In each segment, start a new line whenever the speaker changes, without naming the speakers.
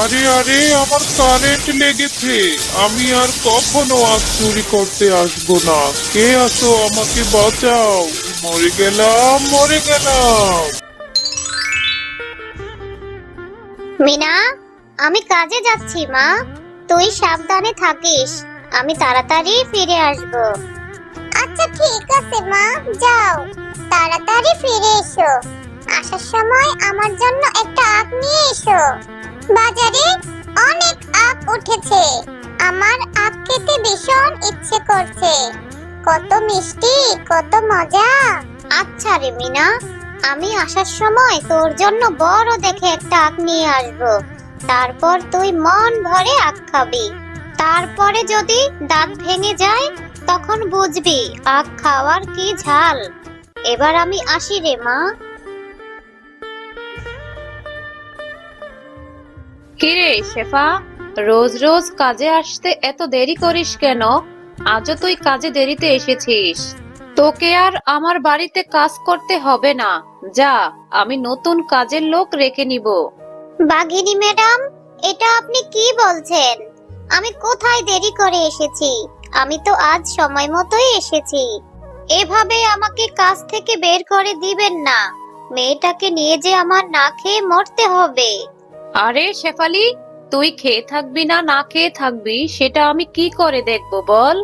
আরে আরে আমার কারেন্ট লেগেছে। আমি আর কখনো আজ চুরি করতে আসব না। কে আসো আমাকে বাঁচাও। মরে গেলাম মরে গেলাম।
মিনা আমি কাজে যাচ্ছি মা। তুই সাবধানে থাকিস। আমি তাড়াতাড়ি ফিরে আসব। আচ্ছা ঠিক আছে মা। যাও। তাড়াতাড়ি ফিরে এসো। আসার সময় আমার জন্য একটা আখ নিয়ে এসো। বাজারে অনেক আখ উঠেছে। আমার আখ খেতে ভীষণ ইচ্ছে করছে। কত মিষ্টি, কত মজা। আচ্ছা রে মিনা আমি আসার সময় তোর জন্য বড় দেখে একটা আখ নিয়ে আসব। তারপর তুই মন ভরে আখ খাবি। তারপরে যদি দাঁত ভেঙে যায়, তখন বুঝবি আখ খাওয়ার কি ঝাল। এবার আমি আসি রে মা।
কিরে শেফা, রোজ রোজ কাজে আসতে এত দেরি করিস কেন? আজও তুই কাজে দেরিতে এসেছিস। তোকে আর আমার বাড়িতে কাজ করতে হবে না। যা, আমি নতুন কাজের লোক রেখে নিব।
বাঘিনী ম্যাডাম, এটা আপনি কি বলছেন? আমি কোথায় দেরি করে এসেছি? আমি তো আজ সময় মতোই এসেছি। এভাবে আমাকে কাজ থেকে বের করে দিবেন না। মেয়েটাকে নিয়ে যে আমার না খেয়ে মরতে হবে।
আরে শেফালি, তুই খেয়ে থাকবি না না খেয়ে থাকবি, সেটা আমি কি করে দেখব বল?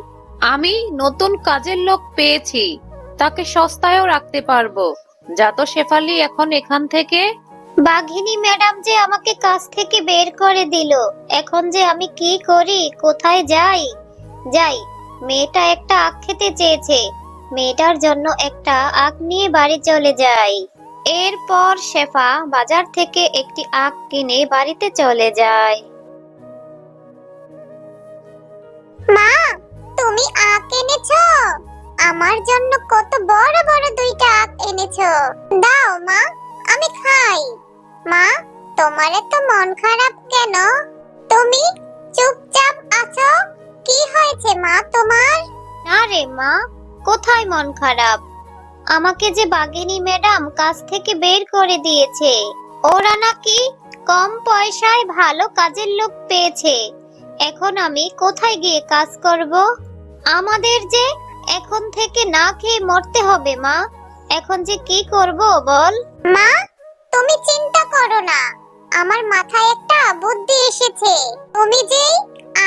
আমি নতুন কাজের লোক পেয়েছি, তাকে সস্তায়ও রাখতে পারব। যা তো শেফালি এখন এখান থেকে।
বাঘিনী ম্যাডাম যে আমাকে কাজ থেকে বের করে দিল, এখন যে আমি কি করি, কোথায় যাই? যাই, মেয়েটা একটা আখ খেতে চেয়েছে, মেয়েটার জন্য একটা আখ নিয়ে বাড়ি চলে যাই। এরপর শেফা বাজার থেকে একটি আখ কিনে বাড়িতে চলে যায়। মা তুমি আখ এনেছো? আমার জন্য কত বড় বড় দুইটা আখ এনেছো। দাও মা আমি খাই। মা তোমার এত মন খারাপ কেন? তুমি চুপচাপ আছো? কি হয়েছে মা তোমার? না রে মা কোথায় মন খারাপ? আমাকে যে বাগিনী ম্যাডাম কাজ থেকে বের করে দিয়েছে। ওরা নাকি কম পয়সায় ভালো কাজের লোক পেয়েছে। এখন আমি কোথায় গিয়ে কাজ করব? আমাদের যে এখন থেকে না খেয়ে মরতে হবে, মা। এখন যে কি করব, বল। মা, তুমি চিন্তা করো না। আমার মাথায় একটা বুদ্ধি এসেছে। তুমি যেই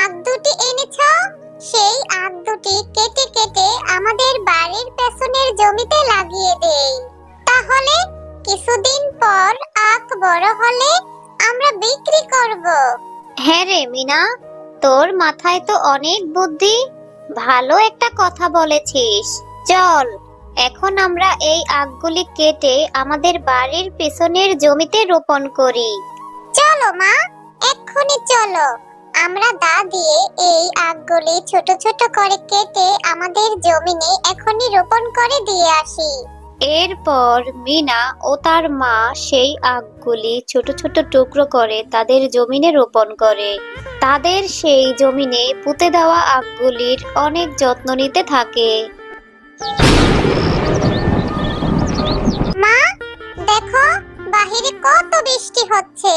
আগ দুটি এনেছো সেই আগ দুটি কেটে কেটে আমাদের বাড়ির পেছনের জমিতে লাগিয়ে দেই। তাহলে কিছুদিন পর আখ বড় হলে আমরা বিক্রি করব। হ্যাঁ রে মিনা তোর মাথায় তো অনেক বুদ্ধি। ভালো একটা কথা বলেছিস। চল এখন আমরা এই আখগুলি কেটে আমাদের বাড়ির পেছনের জমিতে রোপণ করি। চলো মা এক্ষুনি চলো। আমরা দা দিয়ে এই আখগুলি ছোট ছোট করে কেটে আমাদের জমিনে এখনই রোপণ করে দিয়ে আসি। এরপর মিনা ও তার মা সেই আখগুলি ছোট ছোট টুকরো করে তাদের জমিনে রোপণ করে। তাদের সেই জমিনে পুঁতে দেওয়া আখগুলির অনেক যত্ন নিতে থাকে। মা দেখো বাহিরে কত বৃষ্টি হচ্ছে।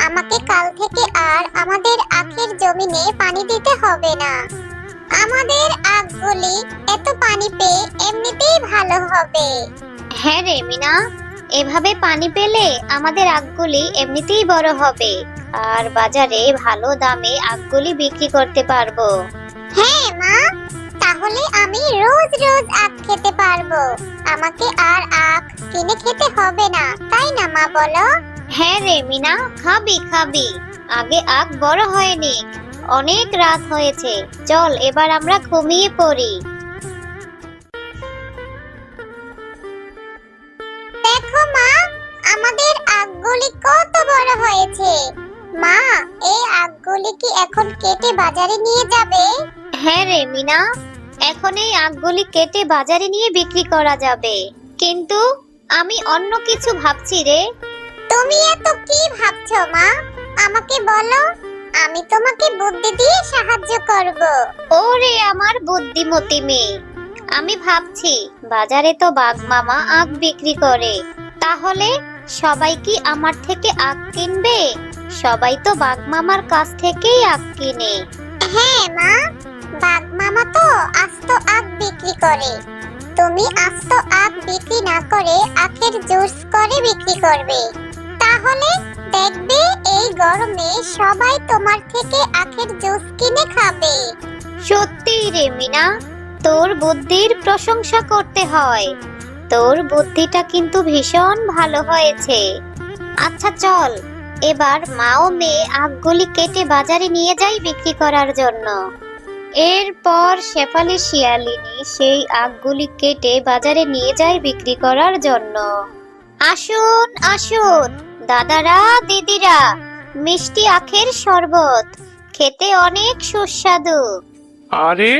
আমাকে কাল থেকে আর আমাদের আখের জমিনে পানি দিতে হবে না। আমাদের আখগুলি এত পানি পেয়ে এমনিতেই ভালো হবে। হ্যাঁ রে মিনা এভাবে পানি পেলে আমাদের আখগুলি এমনিতেই বড় হবে। আর বাজারে ভালো দামে আখগুলি বিক্রি করতে পারব। হ্যাঁ মা তাহলে আমি রোজ রোজ আখ খেতে পারব। আমাকে আর আখ কিনে খেতে হবে না তাই না মা বলো? হ্যাঁ রে মিনা খাবি খাবি। আগে আখ বড় হয়নি অনেক রাত হয়েছে। চল এবার আমরা ঘুমিয়ে পড়ি। দেখো মা আমাদের আখগুলি কত বড় হয়েছে। মা এই আখগুলি কি এখন কেটে বাজারে নিয়ে যাবে? হ্যাঁ রে মিনা এখন এই আখগুলি কেটে বাজারে নিয়ে বিক্রি করা যাবে। কিন্তু আমি অন্য কিছু ভাবছি রে। তুমি এত কি ভাবছ মা? আমাকে বলো আমি তোমাকে বুদ্ধি দিয়ে সাহায্য করব। ওরে আমার বুদ্ধিমতী মেয়ে। আমি ভাবছি বাজারে তো বাঘ মামা আখ বিক্রি করে। তাহলে সবাই কি আমার থেকে আখ কিনবে? সবাই তো বাঘ মামার কাছ থেকেই আখ কিনে। হ্যাঁ মা। বাঘ মামা তো আস্ত আখ বিক্রি করে। তুমি আস্ত আখ বিক্রি না করে আখের জুস করে বিক্রি করবে। তাহলে দেখবে এই গরমে সবাই তোমার থেকে আখের জুস কিনে খাবে। সত্যি রে মিনা, তোর বুদ্ধির প্রশংসা করতে হয়। তোর বুদ্ধিটা কিন্তু ভীষণ ভালো হয়েছে। আচ্ছা চল, এবার মা ও মেয়ে আখগুলি কেটে বাজারে নিয়ে যাই বিক্রি করার জন্য। এরপর শেফালি শিয়ালিনী সেই আখগুলি কেটে বাজারে নিয়ে যায় বিক্রি করার জন্য। আসুন আসুন। দাদারা দিদিরা মিষ্টি আখের শরবত খেতে অনেক সুস্বাদু।
আরে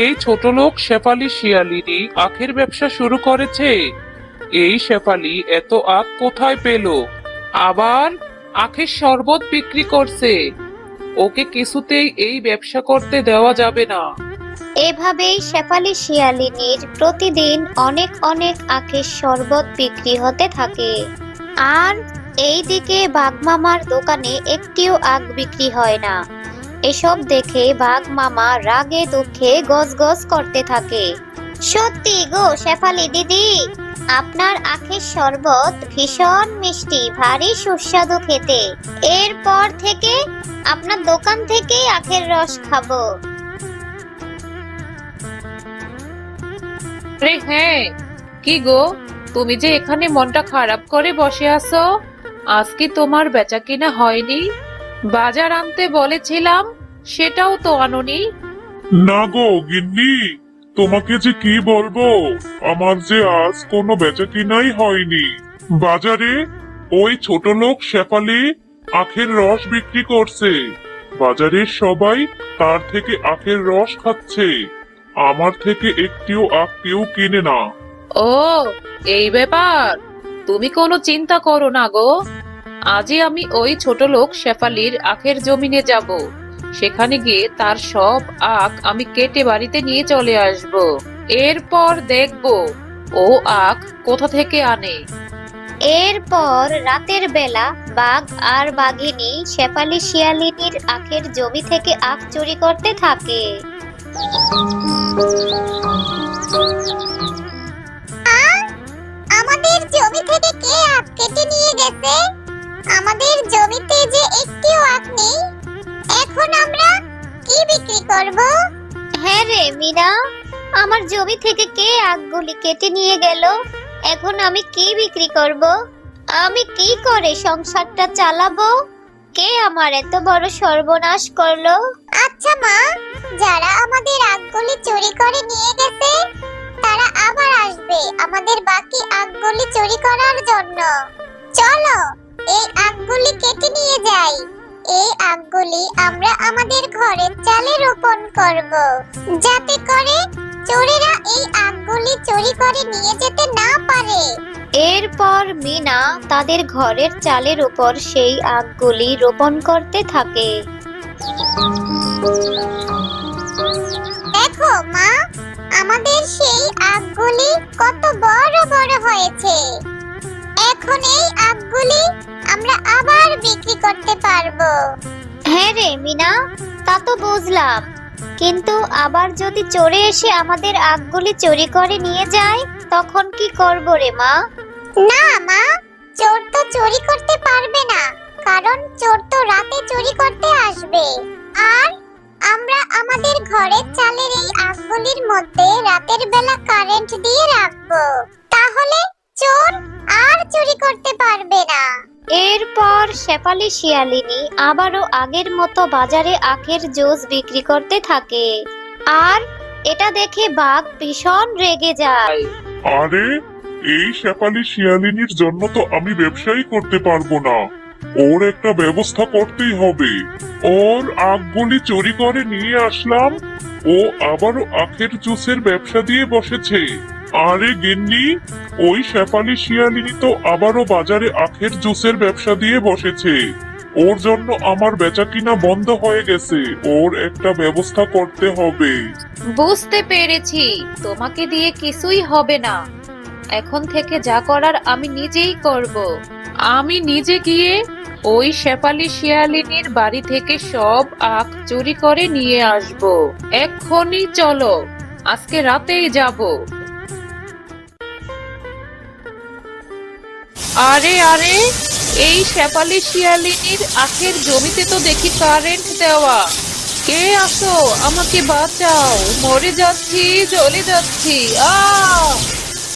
এই ছোট লোক শেফালি শিয়ালিনী আখের ব্যবসা শুরু করেছে। এই শেফালি এত আখ কোথায় পেল? আবার আখের শরবত বিক্রি করছে। ওকে কিছুতেই এই ব্যবসা করতে দেওয়া যাবে না।
এভাবেই শেফালি শিয়ালিনীর প্রতিদিন অনেক অনেক আখের শরবত বিক্রি হতে থাকে। আর এইদিকে বাঘমামার দোকানে একটিও আখ বিক্রি হয় না। এসব দেখে বাঘ মামা রাগে দুঃখে গজগজ করতে থাকে। সত্যি গো শেফালি দিদি, আপনার আখের শরবত ভীষণ মিষ্টি, ভারী সুস্বাদু খেতে। এরপর থেকে আপনার দোকান থেকেই আখের রস খাব।
আরে হ্যাঁ কি গো? তুমি যে এখানে মনটা খারাপ করে বসে আছো? আজকে তোমার বেচা কিনা হয়নি? বাজার আনতে বলেছিলাম সেটাও তো আনোনি।
না গো গিন্নি তোমাকে যে কি বলব? আমার যে আজ কোনো বেচা কিনাই হয়নি। বাজারে ওই ছোট লোক শেফালি আখের রস বিক্রি করছে। বাজারের সবাই তার থেকে আখের রস খাচ্ছে। আমার থেকে একটিও আখ কেউ কিনে না।
ও এই ব্যাপার। তুমি কোনো চিন্তা করো না গো। আজই আমি ওই ছোট লোক শেফালির আখের জমিনে যাব। সেখানে গিয়ে তার সব আখ আমি কেটে বাড়িতে নিয়ে চলে আসব। এরপর দেখব ও আখ কোথা থেকে আনে।
এরপর রাতের বেলা বাঘ আর বাঘিনী শেফালি শিয়ালিনীর আখের জমি থেকে আখ চুরি করতে থাকে। আমাদের জমি থেকে কে আখ কেটে নিয়ে গেছে? আমাদের জমিতে যে একটিও আখ নেই এখন আমরা কি বিক্রি করব? হ্যাঁ রে মিনা আমার জমি থেকে কে আখগুলি কেটে নিয়ে গেল? এখন আমি কি বিক্রি করব? আমি কি করে সংসারটা চালাবো? কে আমার এত বড় সর্বনাশ করল? আচ্ছা মা যারা আমাদের আগগুলি চুরি করে নিয়ে গেছে তারা আবার আসবে আমাদের বাকি আগগুলি চুরি করার জন্য। চলো। এই আগগুলি কেটে নিয়ে যাই। এই আগগুলি আমরা আমাদের ঘরের চালে রোপণ করব। যাতে করে চোরেরা এই আগগুলি চুরি করে নিয়ে যেতে না পারে। এরপর মিনা তাদের ঘরের চালের উপর সেই আগগুলি রোপণ করতে থাকে। দেখো মা আমাদের সেই আগগুলি কত বড় বড় হয়েছে। এখন এই আগগুলি আমরা আবার বিক্রি করতে পারব। হ্যাঁ রে মিনা তা তো বুঝলাম। কিন্তু আবার যদি চোরে এসে আমাদের আগগুলি চুরি করে নিয়ে যায় তখন কি করব রে মা? না মা চোর তো চুরি করতে পারবে না কারণ চোর তো রাতে চুরি করতে আসবে। আর আমরা আমাদের ঘরের চালের এই আগগুলির মধ্যে রাতের বেলা কারেন্ট দিয়ে রাখব। তাহলে চোর আর চুরি করতে পারবে না। এরপর শেফালি শিয়ালিনী আবারও আগের মতো বাজারে আখের জুস বিক্রি করতে থাকে। আর এটা দেখে বাঘ ভীষণ রেগে যায়।
আরে এই শেফালি শিয়ালিনীর জন্য তো আমি ব্যবসায়ী করতে পারব না। ওর একটা ব্যবস্থা করতেই হবে। ওর আখগুলি চুরি করে নিয়ে আসলাম, ও আবারও আখের জুসের ব্যবসা দিয়ে বসেছে। আরে গিন্নি, ওই শেফালি শিয়ালিনী তো আবারও বাজারে আখের জুসের ব্যবসা দিয়ে বসেছে। ওর জন্য আমার বেচা কিনা বন্ধ হয়ে গেছে, ওর একটা ব্যবস্থা করতে হবে।
বুঝতে পেরেছি, তোমাকে দিয়ে কিছুই হবে না। এখন থেকে যা করার আমি নিজেই করব। আমি নিজে গিয়ে ওই শেফালি শিয়ালিনীর বাড়ি থেকে সব আখ চুরি করে নিয়ে আসব। এক্ষুনি চলো, আজকে রাতেই যাব। আরে আরে, এই শেফালি শিয়ালিনীর আখের জমিতে তো দেখি কারেন্ট দেওয়া। কে আসো, আমাকে বাঁচাও, মরে যাচ্ছি, জ্বলে যাচ্ছি আ